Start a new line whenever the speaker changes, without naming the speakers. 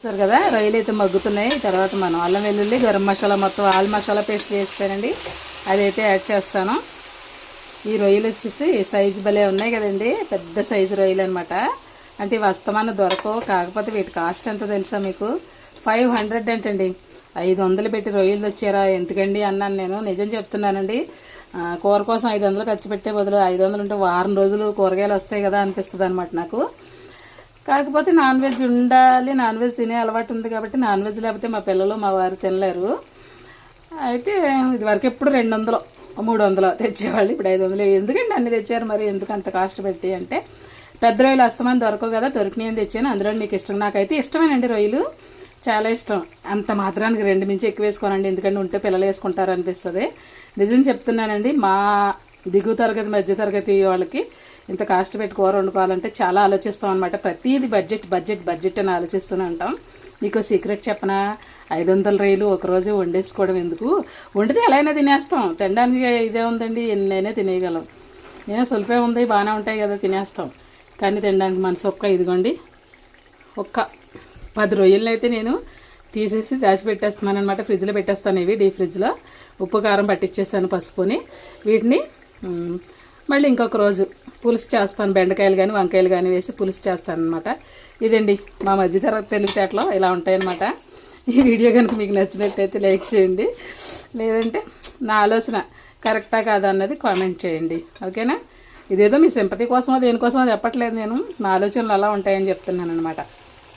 చూసారు కదా రొయ్యలు అయితే మగ్గుతున్నాయి. తర్వాత మనం అల్లం వెల్లుల్లి గరం మసాలా మొత్తం ఆల్ మసాలా పేస్ట్ చేస్తానండి. అదైతే యాడ్ చేస్తాను. ఈ రొయ్యలు వచ్చేసి సైజు భలే ఉన్నాయి కదండి. పెద్ద సైజు రొయ్యలు అనమాట అంటే ఇవి అస్తమాన దొరకవు. కాకపోతే వీటి కాస్ట్ ఎంత తెలుసా మీకు? ఫైవ్ హండ్రెడ్ అంటండి. ఐదు వందలు పెట్టి రొయ్యలు వచ్చారా ఎందుకండి అన్నాను నేను. నిజం చెప్తున్నానండి. కూర కోసం ఐదు వందలు ఖర్చు పెట్టే బదులు ఐదు వందలు ఉంటే వారం రోజులు కూరగాయలు వస్తాయి కదా అనిపిస్తుంది అనమాట నాకు. కాకపోతే నాన్ వెజ్ ఉండాలి నాన్ వెజ్ తినే అలవాటు ఉంది కాబట్టి నాన్ వెజ్ లేకపోతే మా పిల్లలు మా వారు తినలేరు. అయితే ఇది వరకు ఎప్పుడు రెండు వందలు మూడు వందలు తెచ్చేవాళ్ళు ఇప్పుడు ఐదు వందలు ఎందుకండి అన్ని తెచ్చారు మరి? ఎందుకు అంత కాస్ట్ పెట్టి అంటే పెద్ద రొయ్యలు అస్తమని దొరకవు కదా దొరికినాయని తెచ్చాను? అందులో నీకు ఇష్టం. నాకైతే ఇష్టమేనండి రొయ్యలు. చాలా ఇష్టం. అంత మాత్రానికి రెండు మించి ఎక్కువ వేసుకోనండి. ఎందుకంటే ఉంటే పిల్లలు వేసుకుంటారు అనిపిస్తుంది. నిజం చెప్తున్నానండి మా దిగువ తరగతి మధ్య తరగతి వాళ్ళకి ఇంత కాస్ట్ పెట్టి కూర వండుకోవాలంటే చాలా ఆలోచిస్తాం అనమాట ప్రతిదీ బడ్జెట్ బడ్జెట్ బడ్జెట్ అని ఆలోచిస్తూనే ఉంటాం. మీకు సీక్రెట్ చెప్పనా? ఐదు వందల రైలు ఒకరోజే వండేసుకోవడం ఎందుకు? వండితే ఎలా అయినా తినేస్తాం. తినడానికి ఇదే ఉందండి ఎన్నైనా తినేయగలం. ఏ సులిపే ఉంది బాగానే ఉంటాయి కదా తినేస్తాం. కానీ తినడానికి మనసు ఒక్క ఇదిగోండి ఒక్క పది రొయ్యలను అయితే నేను తీసేసి దాచిపెట్టేస్తున్నాను అనమాట ఫ్రిడ్జ్లో పెట్టేస్తాను ఇవి డీ ఫ్రిడ్జ్లో. ఉప్పు కారం పట్టించేసాను పసుపుని. వీటిని మళ్ళీ ఇంకొక రోజు పులుసు చేస్తాను బెండకాయలు కానీ వంకాయలు కానీ వేసి పులుసు చేస్తాను అనమాట ఇదండి మా మధ్యతరగతి తెలివితేటలో ఇలా ఉంటాయన్నమాట. ఈ వీడియో కనుక మీకు నచ్చినట్టయితే లైక్ చేయండి. లేదంటే నా ఆలోచన కరెక్టా కాదా అన్నది కామెంట్ చేయండి. ఓకేనా? ఇదేదో మీ సింపతి కోసమో దేనికోసమో చెప్పట్లేదు నేను. నా ఆలోచనలు అలా ఉంటాయని చెప్తున్నాను అనమాట